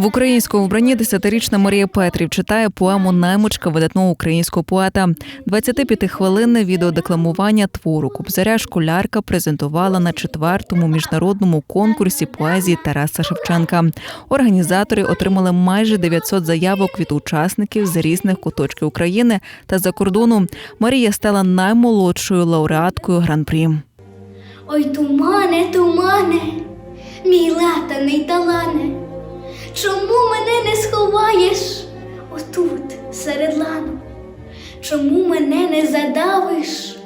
В українському вбранні десятирічна Марія Петрів читає поему Наймичка видатного українського поета. 25-хвилинне відеодекламування твору Кобзаря школярка презентувала на четвертому міжнародному конкурсі поезії Тараса Шевченка. Організатори отримали майже 900 заявок від учасників з різних куточків України та за кордону. Марія стала наймолодшою лауреаткою гран-прі. Ой, тумане, тумане, мій латаний талане, чому мене не сховаєш отут, серед лану? Чому мене не задавиш,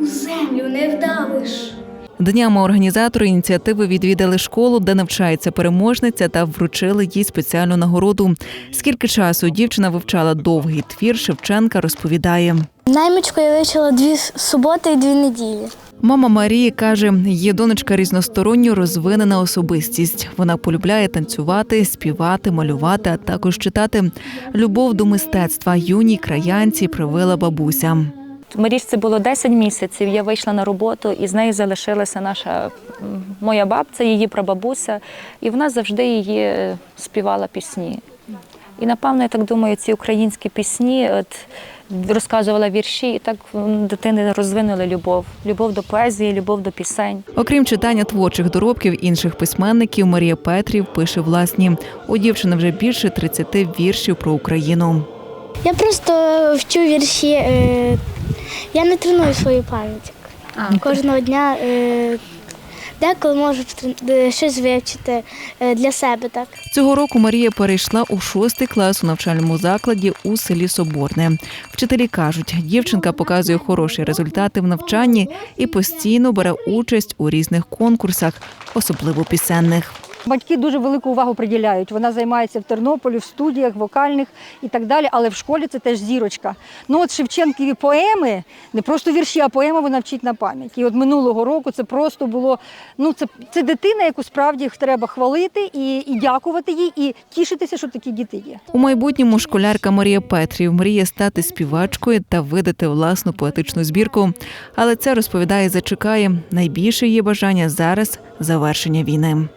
у землю не вдавиш? Днями організатори ініціативи відвідали школу, де навчається переможниця, та вручили їй спеціальну нагороду. Скільки часу дівчина вивчала довгий твір Шевченка, розповідає. Наймичку я вивчила дві суботи і дві неділі. Мама Марії каже, її донечка різносторонньо розвинена особистість. Вона полюбляє танцювати, співати, малювати, а також читати. Любов до мистецтва юній краянці привила бабуся. Марічці було 10 місяців. Я вийшла на роботу, і з нею залишилася наша моя бабця, її прабабуся, і вона завжди її е, співала пісні. І напевно, я так думаю, ці українські пісні от, розказувала вірші, і так дитини розвинули любов. Любов до поезії, любов до пісень. Окрім читання творчих доробків інших письменників, Марія Петрів пише власні. У дівчини вже більше 30 віршів про Україну. Я просто вчу вірші. Е, я не треную свою пам'ять. Кожного дня е, деколи можу е, щось вивчити е, для себе так. Цього року Марія перейшла у шостий клас у навчальному закладі у селі Соборне. Вчителі кажуть, дівчинка показує хороші результати в навчанні і постійно бере участь у різних конкурсах, особливо пісенних. Батьки дуже велику увагу приділяють. Вона займається в Тернополі, в студіях, вокальних і так далі, але в школі це теж зірочка. Ну от Шевченкові поеми, не просто вірші, а поеми вона вчить на пам'ять. І от минулого року це просто було. Ну, це, це дитина, яку справді треба хвалити і, і дякувати їй, і тішитися, що такі діти є. У майбутньому школярка Марія Петрів мріє стати співачкою та видати власну поетичну збірку. Але це розповідає, зачекає найбільше її бажання зараз завершення війни.